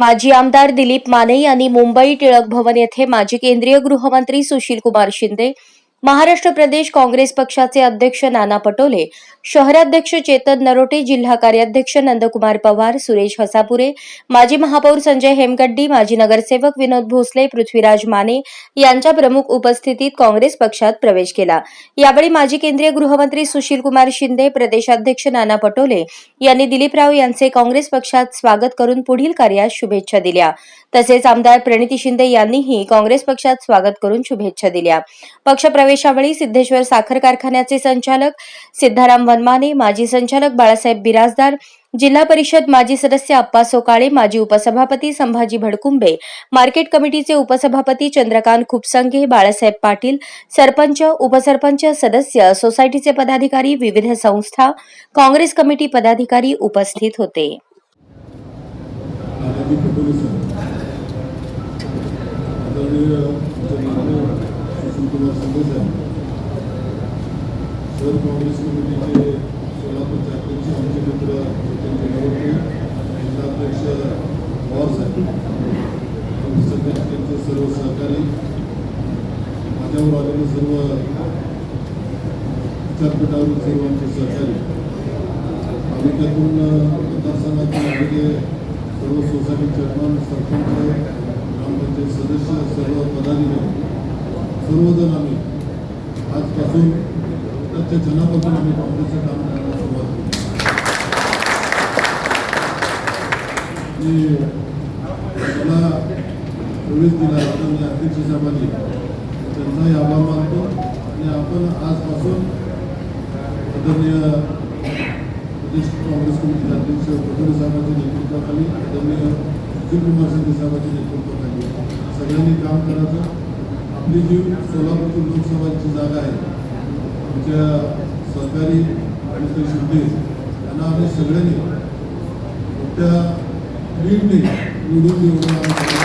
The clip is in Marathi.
माजी आमदार दिलीप माने यांनी मुंबई टिळक भवन येथे माजी केंद्रीय गृहमंत्री सुशील कुमार शिंदे महाराष्ट्र प्रदेश काँग्रेस पक्षाचे अध्यक्ष नाना पटोले शहराध्यक्ष चेतन नरोटे जिल्हा कार्याध्यक्ष नंदकुमार पवार सुरेश हसापुरे माजी महापौर संजय हेमगड्डी माजी नगरसेवक विनोद भोसले पृथ्वीराज माने यांच्या प्रमुख उपस्थितीत काँग्रेस पक्षात प्रवेश केला. यावेळी माजी केंद्रीय गृहमंत्री सुशीलकुमार शिंदे प्रदेशाध्यक्ष नाना पटोले यांनी दिलीपराव यांचे काँग्रेस पक्षात स्वागत करून पुढील कार्यास शुभेच्छा दिल्या. तसेच आमदार प्रणिती शिंदे यांनीही काँग्रेस पक्षात स्वागत करून शुभेच्छा दिल्या. पक्षप्रवेश पक्षप्रवेशावेळी सिद्धेश्वर साखर कारखान्याचे संचालक सिद्धाराम वनमाने माजी संचालक बाळासाहेब बिराजदार जिल्हा परिषद माजी सदस्य अप्पा सोकाळे माजी उपसभापती संभाजी भडकुंबे मार्केट कमिटीचे उपसभापती चंद्रकांत खुपसंगे बाळासाहेब पाटील सरपंच उपसरपंच सदस्य सोसायटीचे पदाधिकारी विविध संस्था काँग्रेस कमिटी पदाधिकारी उपस्थित होते. सुशीलकुमार शहर काँग्रेस कमिटीचे सोलापूरचे अध्यक्ष आमचे मित्र जिल्हाध्यक्ष पवार साहेब त्यांचे सर्व सहकारी माझ्यावर आलेले सर्व विचारपीठावरील सर्व आमचे सहकारी तालुक्यातून मतदारसंघातून आलेले सर्व सोसायटी चेअरमन सरपंच ग्रामपंचायत सदस्य सर्व सर्वजण आम्ही. आजपासून त्याच्या जनापासून आम्ही काँग्रेसचं काम करायला सुरुवात केली. मला प्रवेश दिला आदरणीय अध्यक्ष साहेबांनी. त्यांचाही आभार मानतो. आणि आपण आजपासून आदरणीय प्रदेश काँग्रेस कमिटीचे अध्यक्ष पटोले साहेबांच्या नेतृत्वाखाली आदरणीय सुशील कुमार शिंदे साहेबांच्या नेतृत्वाखाली सगळ्यांनी काम करायचं. आपली जी सोलापूर लोकसभाची जागा आहे आमच्या सरकारी आणि शिंदे यांना आम्ही सगळ्यांनी त्या लीडने निवडून देऊन आम्ही